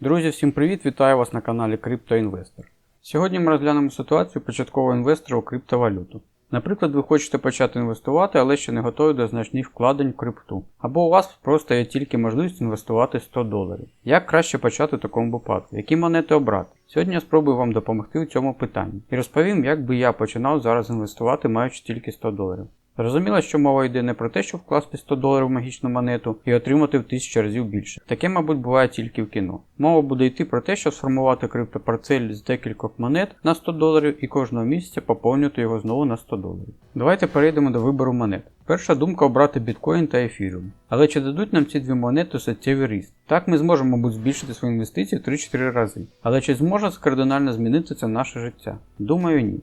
Друзі, всім привіт! Вітаю вас на каналі CryptoInvestor. Сьогодні ми розглянемо ситуацію початкового інвестора у криптовалюту. Наприклад, ви хочете почати інвестувати, але ще не готові до значних вкладень в крипту. Або у вас просто є тільки можливість інвестувати 100 доларів. Як краще почати в такому випадку? Які монети обрати? Сьогодні я спробую вам допомогти у цьому питанні і розповім, як би я починав зараз інвестувати, маючи тільки 100 доларів. Зрозуміло, що мова йде не про те, щоб вкласти 100 доларів в магічну монету і отримати в тисячу разів більше. Таке, мабуть, буває тільки в кіно. Мова буде йти про те, щоб сформувати криптопортфель з декількох монет на 100 доларів і кожного місяця поповнювати його знову на 100 доларів. Давайте перейдемо до вибору монет. Перша думка обрати біткоін та ефіріум. Але чи дадуть нам ці дві монети суттєвий ріст? Так ми зможемо, мабуть, збільшити свої інвестиції в 3-4 рази. Але чи зможе кардинально змінити це наше життя? Думаю, ні.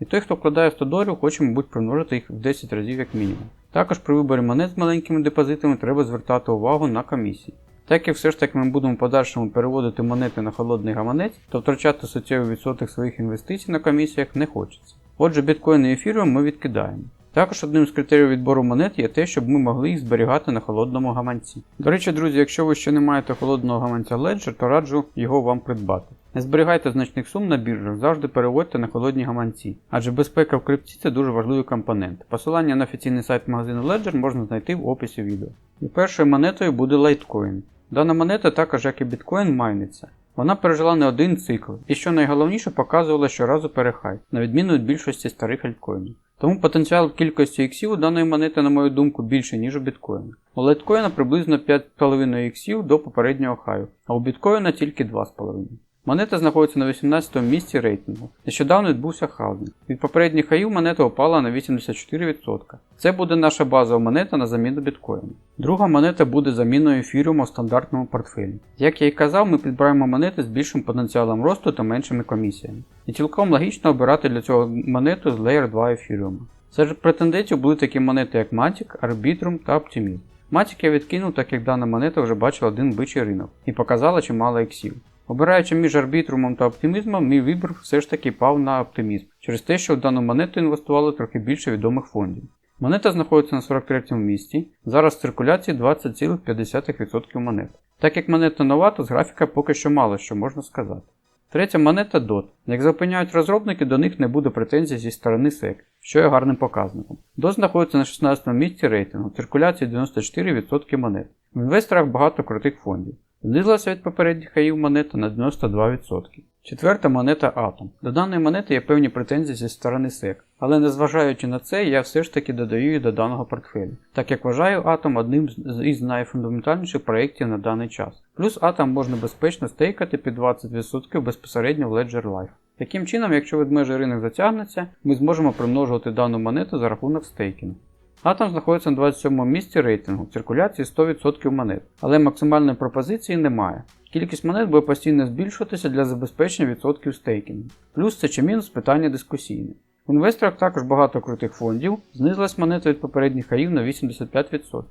І той, хто вкладає 100 доларів, хоче, мабуть, примножити їх в 10 разів як мінімум. Також при виборі монет з маленькими депозитами треба звертати увагу на комісії. Так як все ж таки ми будемо в подальшому переводити монети на холодний гаманець, то втрачати суттєвий відсоток своїх інвестицій на комісіях не хочеться. Отже, біткоін і ефіріум ми відкидаємо. Також одним з критеріїв відбору монет є те, щоб ми могли їх зберігати на холодному гаманці. До речі, друзі, якщо ви ще не маєте холодного гаманця Ledger, то раджу його вам придбати. Не зберігайте значних сум на біржах, завжди переводьте на холодні гаманці, адже безпека в крипті це дуже важливий компонент. Посилання на офіційний сайт магазину Ledger можна знайти в описі відео. І першою монетою буде Litecoin. Дана монета, також як і біткоін, майниться. Вона пережила не один цикл, і що найголовніше показувала щоразу перехай, на відміну від більшості старих альткоїнів. Тому потенціал кількості іксів у даної монети, на мою думку, більше, ніж у біткоїна. У лайткоїна приблизно 5,5 іксів до попереднього хаю, а у біткоїна тільки 2,5. Монета знаходиться на 18 місці рейтингу. Нещодавно відбувся халвінг. Від попередніх хаїв монета опала на 84%. Це буде наша базова монета на заміну біткоїну. Друга монета буде заміною ефіріуму в стандартному портфелі. Як я і казав, ми підбираємо монети з більшим потенціалом росту та меншими комісіями. І цілком логічно обирати для цього монету з Layer 2 ефіріуму. Серед претендентів були такі монети, як Matic, Arbitrum та Optimism. Matic я відкинув, так як дана монета вже бачила один бичий ринок і показала чимало іксів. Обираючи між арбітрумом та оптимізмом, мій вибір все ж таки пав на оптимізм, через те, що в дану монету інвестували трохи більше відомих фондів. Монета знаходиться на 43 му місці, зараз в циркуляції 20,5% монет. Так як монета нова, то з графіка поки що мало що можна сказати. Третя монета DOT. Як запевняють розробники, до них не буде претензій зі сторони SEC, що є гарним показником. DOT знаходиться на 16 му місці рейтингу, в циркуляції 94% монет. В інвесторах багато крутих фондів. Знизилася від попередніх хаїв монета на 92%. Четверта монета Atom. До даної монети є певні претензії зі сторони SEC, але незважаючи на це, я все ж таки додаю її до даного портфелю, так як вважаю Atom одним із найфундаментальніших проєктів на даний час. Плюс Atom можна безпечно стейкати під 20% безпосередньо в Ledger Life. Таким чином, якщо ведмежий ринок затягнеться, ми зможемо примножувати дану монету за рахунок стейкінгу. Атом знаходиться на 27 му місці рейтингу, в циркуляції 100% монет, але максимальної пропозиції немає. Кількість монет буде постійно збільшуватися для забезпечення відсотків стейкінгу. Плюс це чи мінус питання дискусійне. В інвесторах також багато крутих фондів, знизилась монета від попередніх хаїв на 85%.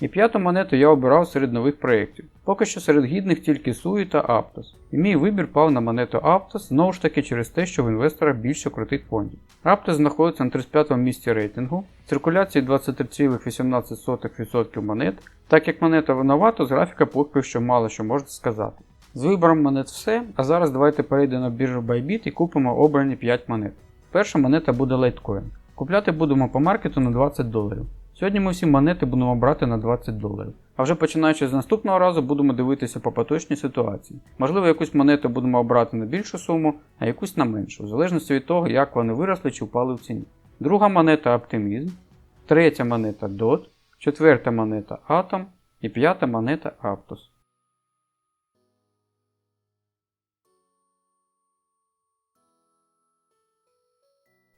І п'яту монету я обирав серед нових проєктів. Поки що серед гідних тільки SUI та Aptos. І мій вибір пав на монету Aptos знову ж таки через те, що в інвесторах більше крутих фондів. Aptos знаходиться на 35 му місці рейтингу, циркуляції 23,18% монет, так як монета винувата, з графіка поки що мало що можна сказати. З вибором монет все, а зараз давайте перейдемо на біржу Bybit і купимо обрані 5 монет. Перша монета буде Litecoin. Купляти будемо по маркету на 20 доларів. Сьогодні ми всі монети будемо брати на 20 доларів. А вже починаючи з наступного разу будемо дивитися по поточній ситуації. Можливо, якусь монету будемо обрати на більшу суму, а якусь на меншу, в залежності від того, як вони виросли чи впали в ціні. Друга монета Optimism, третя монета DOT, четверта монета Atom і п'ята монета Aptos.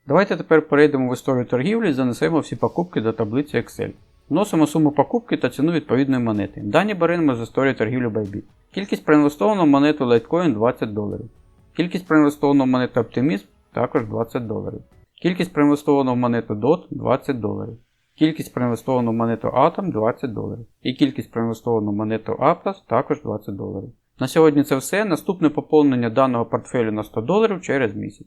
Давайте тепер перейдемо в історію торгівлі і занесемо всі покупки до таблиці Excel. Вносимо суму покупки та ціну відповідної монети. Дані беремо з історії торгівлі Bybit. Кількість проінвестованого монету Litecoin 20 доларів. Кількість проінвестованого в монету Optimism також 20 доларів. Кількість проінвестованого монету DOT 20 доларів. Кількість проінвестованого монету Atom 20 доларів. І кількість проінвестованого монету Aptos також 20 доларів. На сьогодні це все. Наступне поповнення даного портфелю на 100 доларів через місяць.